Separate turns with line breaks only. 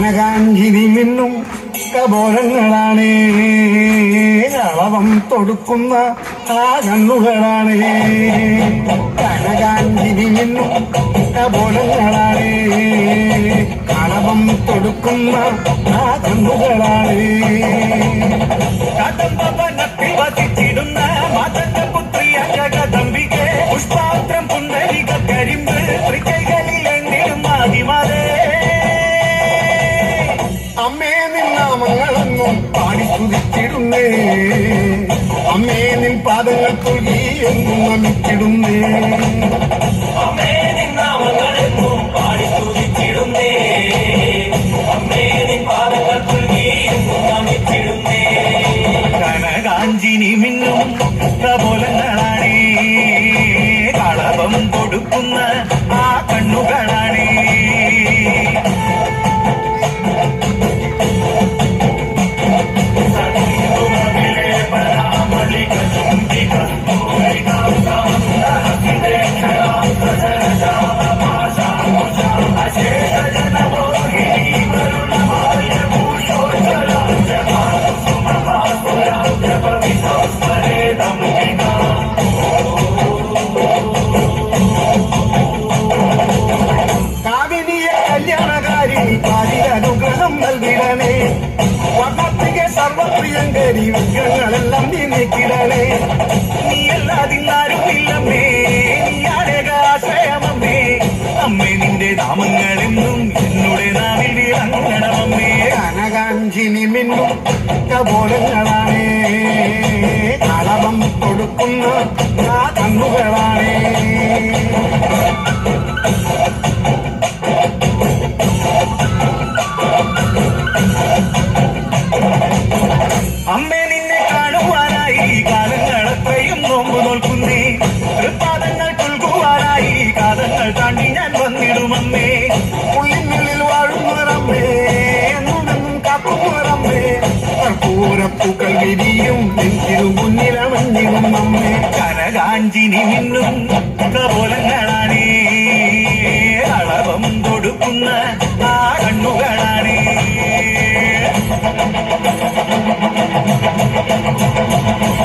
കനകാഞ്ചിരി മിന്നും കബോധങ്ങളാണ് അളവം തൊടുക്കുന്ന ആ കണ്ണുകളാണ് കനകാഞ്ചിരി മിന്നും കബോധങ്ങളാണ് അളവം തൊടുക്കുന്ന ആ കണ്ണുകളാണ്
കദംബവനത്തിൽ വസിച്ചിടുന്ന മാതന്റെ പുത്രിയ ജഗദംബികെ പുഷ്പാത്രം പുണ്ടരിക കരിമ്പ്
നിന്നാമങ്ങളൊന്നും പാടി സ്തുതിച്ചിടുന്നേ അമ്മേ നിൻ പാദങ്ങൾ തൊഴി എന്നും നമിച്ചിടുന്നേ
കനകാഞ്ചിനി മിന്നും പ്രബോലങ്ങളാണേ കളവം കൊടുക്കുന്ന ആ കണ്ണുകളാണേ.
നൽകിടണേ വർണത്തിക സർവപ്രിയങ്കരി വിഗ്രഹങ്ങളെല്ലാം നീ നീക്കിടണേ.
നീയല്ലാതിന്നാരും ഇല്ലമ്മേ. നീയാരേകാശ്രയമമ്മേ അമ്മേ നിന്റെ നാമങ്ങളെന്നും എന്നുടെ നാവിൽ വിളങ്ങണമമ്മേ.
കനകാഞ്ചിനി മിന്നും കബോധങ്ങളാണ് കളവം കൊടുക്കുന്ന ആ കണ്ണുകളാണ്. பூரப்பூக்கள் விரியும் திருமுன்னிலமஞ்சிலும் நம்மை
കനകാഞ്ചിനി മിന്നും കപോലങ്ങളാണേ അളവം കൊടുക്കുന്ന ആ കണ്ണുകളാണേ Thank you.